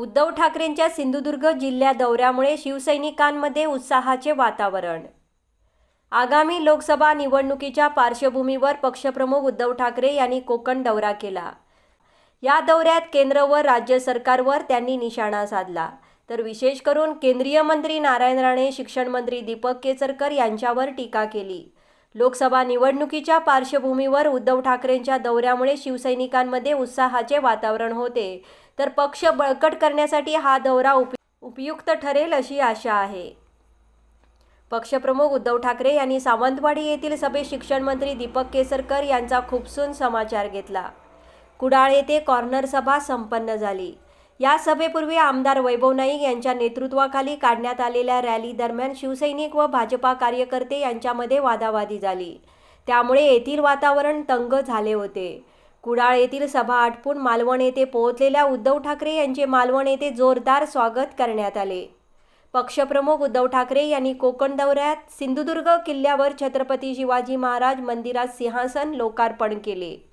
उद्धव ठाकरेंच्या सिंधुदुर्ग जिल्ह्या दौऱ्यामुळे शिवसैनिकांमध्ये उत्साहाचे वातावरण. आगामी लोकसभा निवडणुकीच्या पार्श्वभूमीवर पक्षप्रमुख उद्धव ठाकरे यांनी कोकण दौरा केला. या दौऱ्यात केंद्र व राज्य सरकारवर त्यांनी निशाणा साधला. तर विशेष करून केंद्रीय मंत्री नारायण राणे शिक्षण मंत्री दीपक केसरकर यांच्यावर टीका केली. लोकसभा निवडणुकीच्या पार्श्वभूमीवर उद्धव ठाकरेंच्या दौऱ्यामुळे शिवसैनिकांमध्ये उत्साहाचे वातावरण होते. तर पक्ष बळकट करण्यासाठी हा दौरा उप उपयुक्त ठरेल अशी आशा आहे. पक्षप्रमुख उद्धव ठाकरे यांनी सावंतवाडी येथील सभेत शिक्षण मंत्री दीपक केसरकर यांचा खुपसून समाचार घेतला. कुडाळ येथे कॉर्नर सभा संपन्न झाली. या सभेपूर्वी आमदार वैभव नाईक यांच्या नेतृत्वाखाली काढण्यात आलेल्या रॅली दरम्यान शिवसैनिक व भाजपा कार्यकर्ते यांच्यामध्ये वादावादी झाली. त्यामुळे येथील वातावरण तंग झाले होते. कुडाळ येथील सभा आटपून मालवण येथे पोहोचलेल्या उद्धव ठाकरे यांचे मालवण येथे जोरदार स्वागत करण्यात आले. पक्षप्रमुख उद्धव ठाकरे यांनी कोकण दौऱ्यात सिंधुदुर्ग किल्ल्यावर छत्रपती शिवाजी महाराज मंदिरात सिंहासन लोकार्पण केले.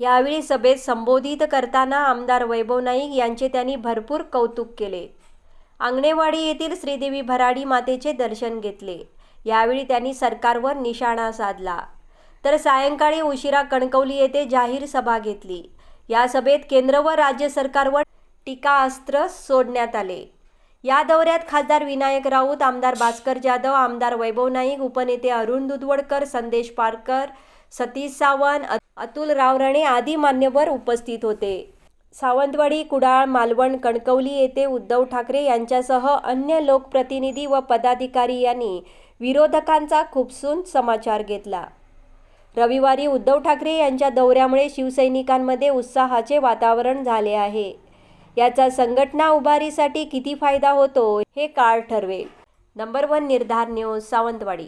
यावेळी सभेत संबोधित करताना आमदार वैभव नाईक यांचे त्यांनी भरपूर कौतुक केले. आंगणेवाडी येथील श्रीदेवी भराडी मातेचे दर्शन घेतले. यावेळी त्यांनी सरकारवर निशाणा साधला. तर सायंकाळी उशिरा कणकवली येथे जाहीर सभा घेतली. या सभेत केंद्र व राज्य सरकारवर टीकास्त्र सोडण्यात आले. या दौऱ्यात खासदार विनायक राऊत आमदार भास्कर जाधव आमदार वैभव नाईक उपनेते अरुण दुधवडकर संदेश पारकर सतीश सावंत अतुल रावराणे आदी मान्यवर उपस्थित होते. सावंतवाडी कुडाळ मालवण कणकवली येथे उद्धव ठाकरे यांच्यासह अन्य लोकप्रतिनिधी व पदाधिकारी यांनी विरोधकांचा खुपसून समाचार घेतला. रविवारी उद्धव ठाकरे यांच्या दौऱ्यामुळे शिवसैनिकांमध्ये उत्साहाचे वातावरण झाले आहे. याचा संघटना उभारीसाठी किती फायदा होतो हे काळ ठरवेल नंबर वन निर्धार न्यूज सावंतवाडी.